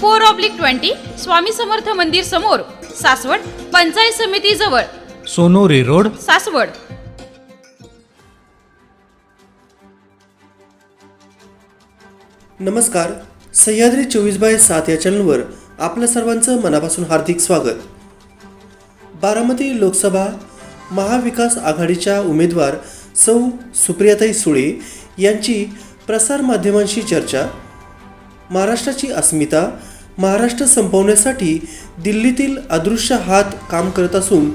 four oblique twenty Swami Samarth मंदिर समोर सासवड पंचायत समिती जवळ. सोनोरी रोड. सासवड. नमस्कार. सह्याद्री चोवीस बाय सात या चॅनलवर आपल्या सर्वांचं मनापासून हार्दिक स्वागत. बारामती लोकसभा महाविकास आघाडीच्या उमेदवार सौ सुप्रियाताई सुळे यांची प्रसारमाध्यमांशी चर्चा महाराष्ट्राची अस्मिता महाराष्ट्र संपवण्यासाठी दिल्लीतील अदृश्य हात काम करत असून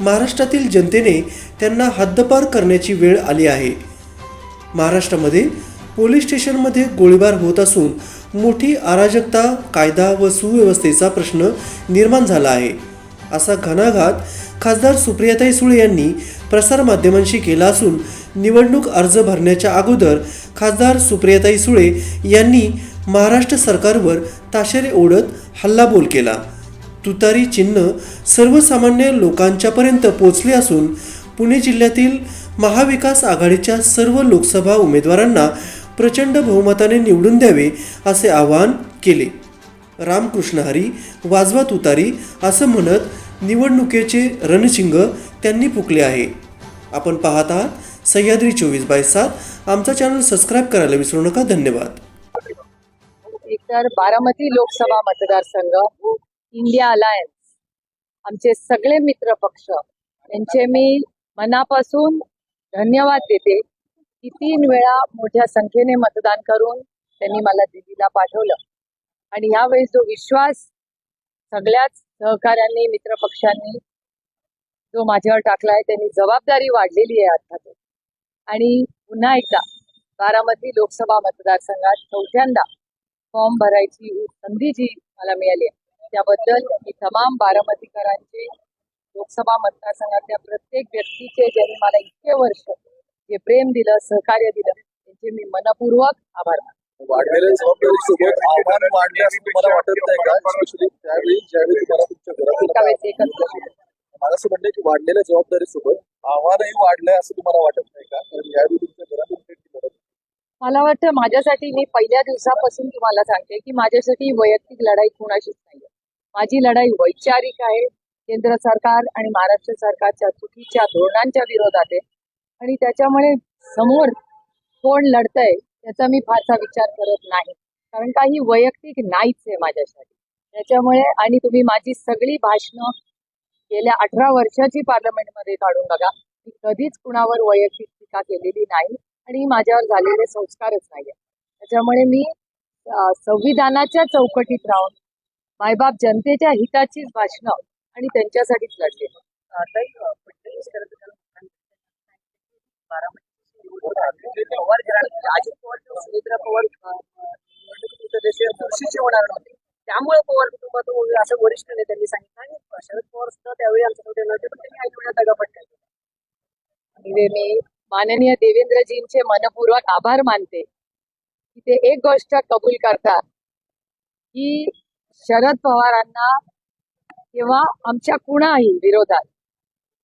महाराष्ट्रातील जनतेने त्यांना हद्दपार करण्याची वेळ आली आहे. महाराष्ट्रामध्ये पोलीस स्टेशनमध्ये गोळीबार होत असून मोठी अराजकता कायदा व सुव्यवस्थेचा प्रश्न निर्माण झाला आहे. असा घणाघात खासदार सुप्रियाताई सुळे यांनी प्रसारमाध्यमांशी केला असून निवडणूक अर्ज भरण्याच्या अगोदर खासदार सुप्रियाताई सुळे यांनी महाराष्ट्र सरकारवर ताशेरे ओढत हल्लाबोल केला. तुतारी चिन्ह सर्वसामान्य लोकांच्यापर्यंत पोचले असून पुणे जिल्ह्यातील महाविकास आघाडीच्या सर्व लोकसभा उमेदवारांना प्रचंड बहुमताने निवडून द्यावे असे आवाहन केले. रामकृष्ण हरी वाजवा तुतारी असं म्हणत निवडणुकीचे रणशिंग त्यांनी फुकले आहे. आपण पाहत आहात सह्याद्री चोवीस बाय सात. आमचा चॅनल सबस्क्राईब करायला विसरू नका. धन्यवाद. एकतर बारामती लोकसभा मतदारसंघ इंडिया अलायन्स आमचे सगळे मित्र पक्ष यांचे मी मनापासून धन्यवाद देते की तीन वेळा मोठ्या संख्येने मतदान करून त्यांनी मला दिल्लीला पाठवलं. आणि यावेळी जो विश्वास सगळ्याच सहकाऱ्यांनी मित्रपक्षांनी जो माझ्यावर टाकला आहे त्यांनी जबाबदारी वाढलेली आहे अर्थातच आणि पुन्हा एकदा बारामती लोकसभा मतदारसंघात चौथ्यांदा फॉर्म भरायची संधी जी मला मिळाली आहे त्याबद्दल मी तमाम बारामतीकरांचे लोकसभा मतदारसंघातल्या प्रत्येक व्यक्तीचे ज्यांनी मला इतके वर्ष जे प्रेम दिलं सहकार्य दिलं त्यांचे मी मनपूर्वक आभार मानते वाढलेल्या जबाबदारीसोबत आव्हान वाढले असं तुम्हाला वाटत नाही का त्यावेळी ज्यावेळी तुम्हाला तुमच्या. मला असं म्हणणं की वाढलेल्या जबाबदारीसोबत आव्हानही वाढलंय असं तुम्हाला वाटत नाही का कारण यावेळी तुमच्या घरातून. मला वाटतं माझ्यासाठी मी पहिल्या दिवसापासून तुम्हाला सांगते की माझ्यासाठी वैयक्तिक लढाई कुणाशीच नाही माझी लढाई वैचारिक आहे. केंद्र सरकार आणि महाराष्ट्र सरकारच्या चुकीच्या धोरणांच्या विरोधात आहे. आणि त्याच्यामुळे समोर कोण लढतंय त्याचा मी फारसा विचार करत नाही. कारण काही वैयक्तिक नाहीच आहे माझ्यासाठी. त्याच्यामुळे आणि तुम्ही माझी सगळी भाषणं गेल्या अठरा वर्षाची पार्लमेंटमध्ये काढून बघा. मी कधीच कुणावर वैयक्तिक टीका केलेली नाही. आणि माझ्यावर झालेले संस्कारच नाहीये. त्याच्यामुळे मी संविधानाच्या चौकटीत राहून मायबाप जनतेच्या हिताचीच भाषणं आणि त्यांच्यासाठीच लढले. अजित पवार सुमित्रा पवार होणार नव्हते. त्यामुळे पवार कुटुंबातून असं वरिष्ठ नेत्यांनी सांगितलं आणि शरद पवार सुद्धा त्यावेळी आमच्याकडे नव्हते पण त्यांनी वेळा दगा आणि मी माननीय देवेंद्रजींचे मनपूर्वक आभार मानते की ते एक गोष्ट कबूल करतात की शरद पवारांना किंवा आमच्या कुणाही विरोधात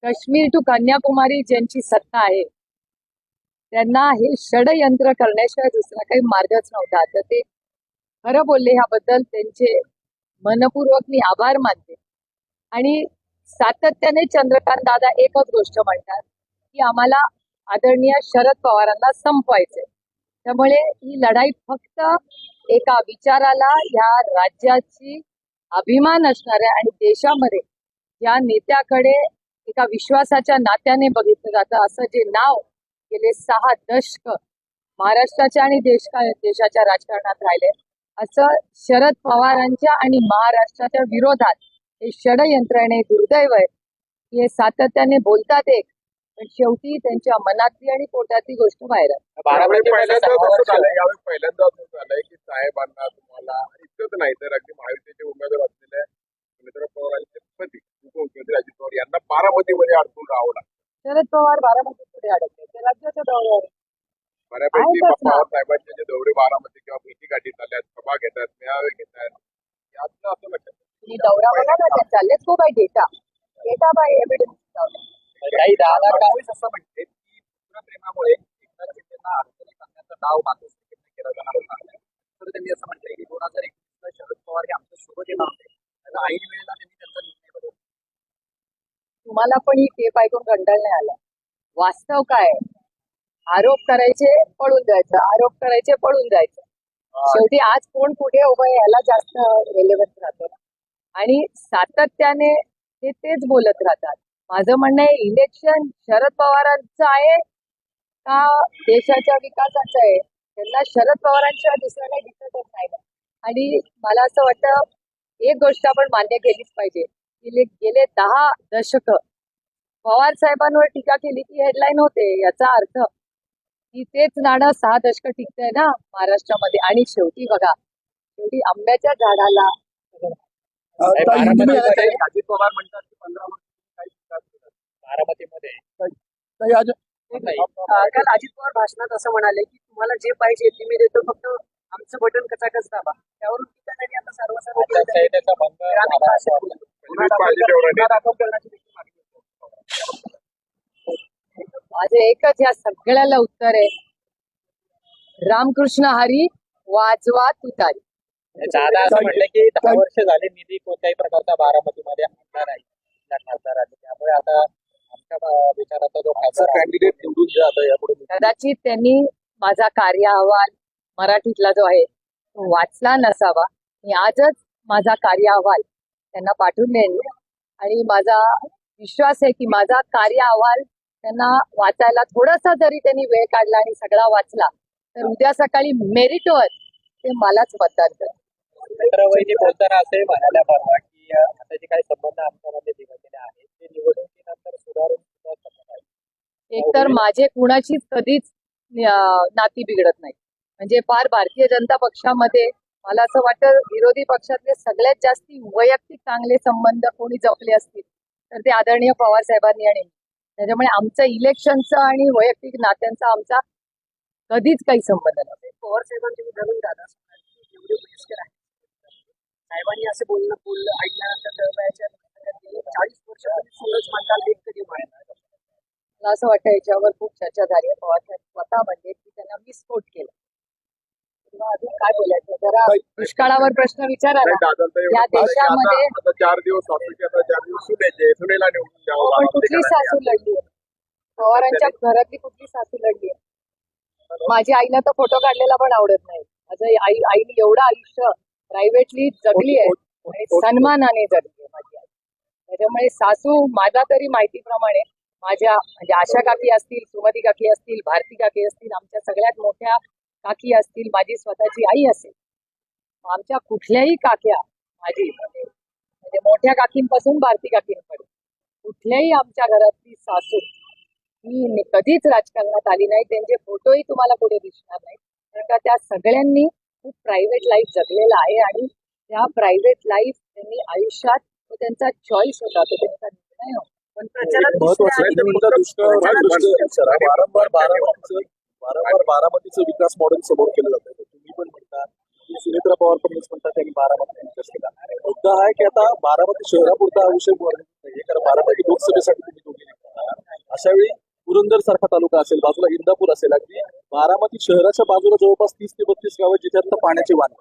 काश्मीर टू कन्याकुमारी ज्यांची सत्ता आहे त्यांना हे षडयंत्र करण्याशिवाय दुसरा काही मार्गच नव्हता. तर ते खरं बोलले ह्याबद्दल त्यांचे मनपूर्वक मी आभार मानते. आणि सातत्याने चंद्रकांत दादा एकच गोष्ट म्हणतात की आम्हाला आदरणीय शरद पवारांना संपवायचे त्यामुळे ही लढाई फक्त एका विचाराला या राज्याची अभिमान असणाऱ्या आणि देशामध्ये या नेत्याकडे एका विश्वासाच्या नात्याने बघितलं जातं. असं जे नाव गेले सहा दशक महाराष्ट्राच्या आणि देश देशाच्या राजकारणात राहिले. असं शरद पवारांच्या आणि महाराष्ट्राच्या विरोधात हे षडयंत्र आणि दुर्दैव आहे की हे सातत्याने बोलतात एक. पण शेवटी त्यांच्या मनातली आणि पोटातली गोष्ट बाहेर आहे यावेळी पहिल्यांदा असं झालंय यावेळी पहिल्यांदा असं झालंय की साहेबांना तुम्हाला इतकंच नाही तर अगदी महायुतीचे उमेदवार असलेल्या सुमित्रा पवारांचे बारामतीमध्ये अडकून राहावं लागतं. शरद पवार बारामती पुढे अडकले ते राज्याच्या दौऱ्यावर बऱ्यापैकी आहेतच ना. पवार साहेबांचे जे दौरे बारामती किंवा भेटी गाठी झाल्यात सभा घेतात मेळावे घेतात यातनं असं लक्षात येतं. दौरा बघा ना त्यांचा let's go by data. Data by evidence काही दहा लाख असं म्हणते की प्रेमामुळे एकनाथ शिंदेना अडचणीत आणण्याचा डाव मातोश्रीकडनं केला जाणार होता तर त्यांनी असं म्हटलंय की दोन हजार एकवीसला शरद पवार हे आमच्यासोबत येणार होते तर ऐन वेळेला त्यांनी त्यांचा निर्णय बदलला. तुम्हाला पण ही टेप ऐकून कंटाळ नाही आला. वास्तव काय? आरोप करायचे पळून जायचं. आरोप करायचे पळून जायचं. शेवटी आज कोण कुठे उभं आहे याला जास्त रेलेव्हन्स राहतो. आणि सातत्याने ते तेच बोलत राहतात. माझं म्हणणं आहे इलेक्शन शरद पवारांचं आहे का देशाच्या विकासाचं आहे? त्यांना शरद पवारांशिवाय दुसरं काही दिसतच नाही. आणि मला असं वाटतं एक गोष्ट आपण मान्य केलीच पाहिजे गेले गेले दहा दशक पवार साहेबांवर टीका केली की हेडलाईन होते याचा अर्थ की तेच नाणं सहा दशक टिकतंय ना महाराष्ट्रामध्ये. आणि शेवटी बघा शेवटी आंब्याच्या झाडाला अजित पवार म्हणतात की पंधरा बारामतीमध्ये. काल अजित पवार भाषणात असं म्हणाले की तुम्हाला जे पाहिजे ते मी देतो फक्त आमचं बटन कचाकच दाबा. त्यावरून टीका झाली आता सर्वसाधारण. माझं एकच या सगळ्याला उत्तर आहे. रामकृष्ण हरी वाजवा तुतारी दादा असं म्हटलं की दहा वर्ष झाले निधी कोणत्याही प्रकारचा बारामतीमध्ये नाही. त्या खासदारांनी त्यामुळे आता कदाचित त्यांनी माझा कार्य अहवाल मराठीतला जो आहे तो वाचला नसावा. मी आजच माझा कार्य अहवाल त्यांना पाठवून देईन. आणि माझा विश्वास आहे की माझा कार्य अहवाल त्यांना वाचायला थोडासा जरी त्यांनी वेळ काढला आणि सगळा वाचला तर उद्या सकाळी मेरिटवर ते मलाच मतदान मित्रवहिनी बोलताना असे म्हणाल्या परवा की आता जे काही संबंध आमच्यामध्ये बिघडलेले आहेत ते निवडणुकीनंतर सुधारून सुद्धा शकत आहेत. एकतर माझे कुणाशीच कधीच नाती बिघडत नाही म्हणजे फार भारतीय जनता पक्षामध्ये मला असं वाटतं विरोधी पक्षातले सगळ्यात जास्ती वैयक्तिक चांगले संबंध कोणी जपले असतील तर ते आदरणीय पवार साहेबांनी आणि. त्याच्यामुळे आमचं इलेक्शनचं आणि वैयक्तिक नात्यांचा आमचा कधीच काही संबंध नव्हता. पवार साहेबांचे उदाहरण दादा एवढे साहेबांनी असं बोलणं बोललं ऐकल्यानंतर चाळीस वर्षापूर्वी सूरज मंडाला एक कधी मारला मला असं वाटतं याच्यावर खूप चर्चा झाली पवार स्वतः म्हणजे की त्यांना विस्फोट केला. किंवा अजून काय बोलायचं? जरा दुष्काळावर प्रश्न विचारा या देशामध्ये- चार दिवस पण कुठली. सासू लढली? पवारांच्या घरातली कुठली सासू लढली? माझ्या आईला तर फोटो काढलेला पण आवडत नाही. माझं आई आईने एवढं आयुष्य प्रायव्हेटली जगली आहे. आणि सन्मानाने जगली आहे माझी आई. त्याच्यामुळे सासू माझा तरी माहितीप्रमाणे माझ्या म्हणजे आशा काकी असतील सुमती काकी असतील भारती काकी असतील आमच्या सगळ्यात मोठ्या काकी असतील माझी स्वतःची आई असेल. आमच्या कुठल्याही काक्या माझी म्हणजे मोठ्या काकींपासून भारती काकींकडे कुठल्याही आमच्या घरातली सासू ही कधीच राजकारणात आली नाही. त्यांचे फोटोही तुम्हाला कुठे दिसणार नाही कारण का त्या सगळ्यांनी खूप प्रायव्हेट लाईफ जगलेला आहे आणि त्या प्रायव्हेट लाईफ त्यांनी आयुष्यात तो त्यांचा चॉईस होता तो त्यांचा निर्णय होता. महत्वाचं आहे दुष्काळ दुष्काळ वारंवार बारामतीचं वारंवार बारामतीचं विकास मॉडेल समोर केलं जातं तुम्ही पण म्हणता सुनेत्रा पवार पण हेच म्हणतात त्यांनी बारामती विकास केला मुद्दा हा आहे की आता बारामती शहरापुरता हा विषय नाहीये कारण बारामती लोकसभेसाठी तुम्ही दोघे. अशा वेळी पुरंदर सारखा तालुका असेल बाजूला इंदापूर असेल अगदी बारामती शहराच्या बाजूला जवळपास तीस ते बत्तीस गावं जिथे आता पाण्याची वाण.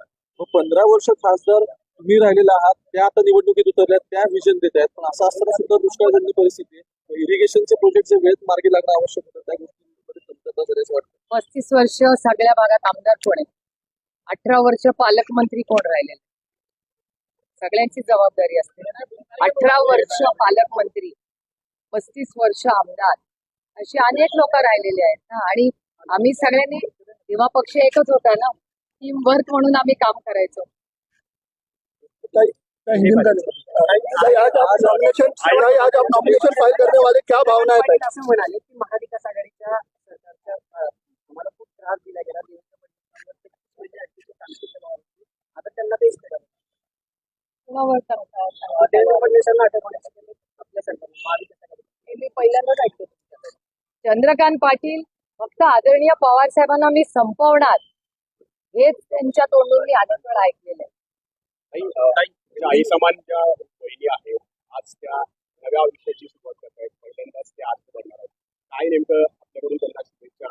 मग पंधरा वर्ष खासदार तुम्ही राहिलेला आहात त्या आता निवडणुकीत उतरल्या त्या विजन देत आहेत. पण असं असताना सुद्धा दुष्काळजन्य परिस्थिती आहे. इरिगेशनचे प्रोजेक्ट जे वेळेत मार्गी लागणं आवश्यक होतं त्या गोष्टी वाटतं? पस्तीस वर्ष सगळ्या भागात आमदार कोण आहे अठरा वर्ष पालकमंत्री कोण राहिलेले? सगळ्यांची जबाबदारी असते अठरा वर्ष पालकमंत्री पस्तीस वर्ष आमदार अशी अनेक लोक राहिलेले आहेत ना. आणि आम्ही सगळ्यांनी तेव्हा पक्ष एकच होता ना. टीम वर्क म्हणून आम्ही काम करायचो. नॉमिनेशन फाइल करने वाले क्या भावना असं म्हणाले की महाविकास आघाडीच्या सरकारच्या अं, तुम्हाला खूप त्रास दिला गेला. म्हणजे. आता त्यांना तेच? हे पहिल्यांदाच ऐकतो. चंद्रकांत पाटील फक्त आदरणीय पवार साहेबांना मी संपवणार. हेच त्यांच्या तोंडून मी अनेक वेळा ऐकलेलं आहे. आई समान ज्या बहिणी आहेत आज त्या नव्या आयुष्याची सुरुवात करत आहेत. पहिल्यांदाच ते आज करणार आहेत. काय नेमकं आपल्याकडून त्यांना शुभेच्छा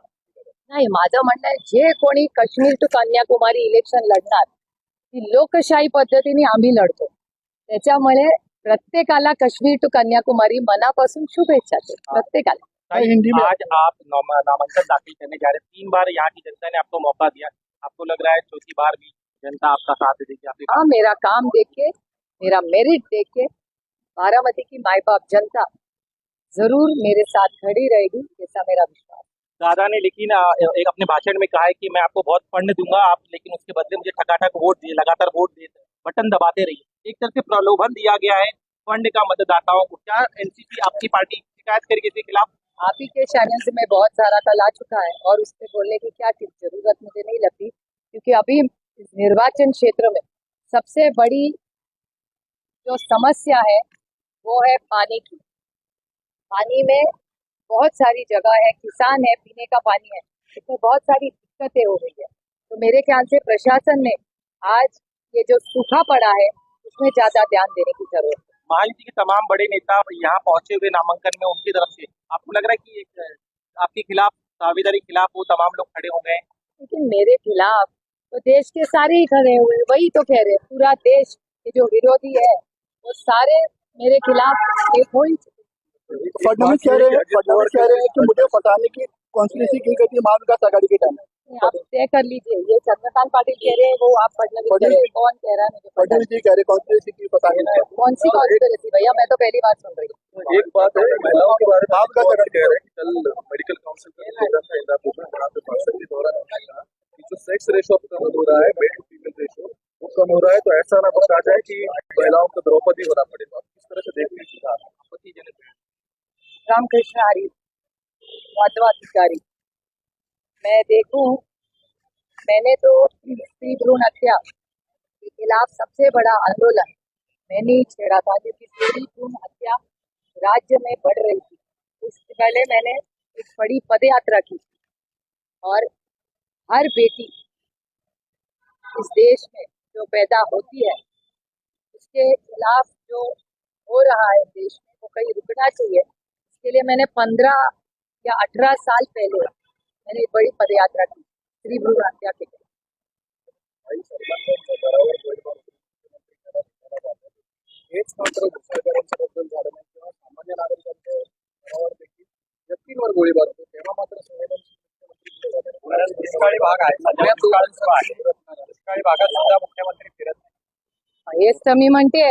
नाही माझं म्हणणं आहे जे कोणी काश्मीर टू कन्याकुमारी इलेक्शन लढणार ती लोकशाही पद्धतीने आम्ही लढतो. त्याच्यामुळे प्रत्येकाला काश्मीर टू कन्याकुमारी मनापासून शुभेच्छा देतो. प्रत्येकाला. हिंदी में आज आप नाम- नामांकन दाखिल करने जा रहे हैं. तीन बार यहाँ की जनता ने आपको मौका दिया। आपको लग रहा है चौथी बार भी जनता आपका साथ देगी आपके हाँ मेरा काम देख के मेरा मेरिट देख के बारामती की माई बाप जनता ज़रूर मेरे साथ खड़ी रहेगी ऐसा मेरा विश्वास दादा ने लेकिन एक अपने भाषण में कहा है कि मैं आपको बहुत फंड दूँगा आप लेकिन उसके बदले मुझे ठकाठक वोट दिए लगातार वोट दिए बटन दबाते रहिए। एक तरह से प्रलोभन दिया गया है फंड का मतदाताओं को। क्या एनसीपी आपकी पार्टी शिकायत करेगी इसके खिलाफ? आप ही के चैनल से मैं बहुत सारा कल आ चुका है और उस पर बोलने की क्या ज़रूरत मुझे नहीं लगती क्योंकि अभी इस निर्वाचन क्षेत्र में सबसे बड़ी जो समस्या है वो है पानी की। पानी में बहुत सारी जगह है किसान है पीने का पानी है इसमें बहुत सारी दिक्कतें हो गई है। तो मेरे ख्याल से प्रशासन ने आज ये जो सूखा पड़ा है उसमें ज़्यादा ध्यान देने की ज़रूरत है। महायुति के तमाम बड़े नेता यहाँ पहुँचे हुए नामांकन में उनकी तरफ़ से आपको लग रहा है कि एक, आपके खिलाफ दावेदारी खिलाफ वो तमाम लोग खड़े हो गए लेकिन मेरे खिलाफ तो देश के सारे ही खड़े हुए वही तो कह रहे हैं पूरा देश के जो विरोधी है वो सारे मेरे खिलाफ एक हो ही फडणवीस कह रहे हैं फडणवीस कह रहे हैं कि मुझे फटाने की कॉन्स्पिरेसी की गई थी महाविकास आघाड़ी के टाइम आप तय कर लीजिए ये चंद्रकांत पाटिल कह रहे हैं वो आप फडणवीस कह रहे हैं कौन कह रहा है मुझे पता फडणवीस जी कह रहे हैं कॉन्स्पिरेसी की फटाने की कौन सी कॉन्स्पिरेसी भैया मैं तो पहली बार सुन रही हूँ। एक बात है महिलाओं के बारे में आपका जगह कह रहे हैं कि कल मेडिकल काउंसिल का प्रोग्राम था इंद्रापुर में वहाँ पे दौरान उन्होंने कहा जो सेक्स रेशो कम हो रहा है मेल टू फीमेल रेशो वो कम हो रहा है तो ऐसा ना कुछ आ जाए कि महिलाओं को द्रौपदी होना पड़ेगा। किस तरह से देखते हैं। रामकृष्ण हरी मध्वाधिकारी मैं देखूं मैंने तो स्त्री भ्रूण हत्या के खिलाफ सबसे बड़ा आंदोलन मैंने ही छेड़ा था क्योंकि स्त्री भ्रूण हत्या राज्य में बढ़ रही थी। उससे पहले मैंने एक बड़ी पद यात्रा की और हर बेटी इस देश में जो पैदा होती है, उसके खिलाफ जो हो रहा है देश में, वो कहीं रुकना चाहिए। इसके लिए मैंने पंद्रह या अठारह साल पहले मैंने एक बड़ी पदयात्रा की स्त्री भ्रूण हत्या के बरोबर गोळीबार दुष्काळी भाग आहे. सध्या दुष्काळी दुष्काळी भागात सुद्धा मुख्यमंत्री फिरत नाही. हेच तर मी म्हणते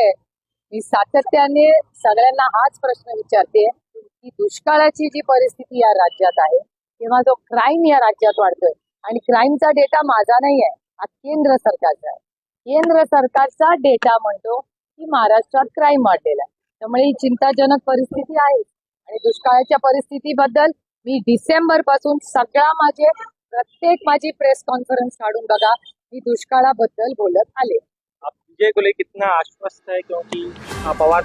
मी सातत्याने सगळ्यांना हाच प्रश्न विचारते की दुष्काळाची जी परिस्थिती या राज्यात आहे किंवा जो क्राईम या राज्यात वाढतोय आणि क्राईमचा डेटा माझा नाही आहे हा केंद्र सरकारचा आहे. केंद्र सरकारचा डेटा म्हणतो की महाराष्ट्रात क्राईम वाढलेला आहे. त्यामुळे ही चिंताजनक परिस्थिती आहे. आणि दुष्काळाच्या परिस्थितीबद्दल मी डिसेंबरपासून सगळा माझे प्रत्येक माझी प्रेस कॉन्फरन्स काढून बघा मी दुष्काळाबद्दल बोलत आले. आप विजय को कितना आश्वस्त है क्योंकि पवार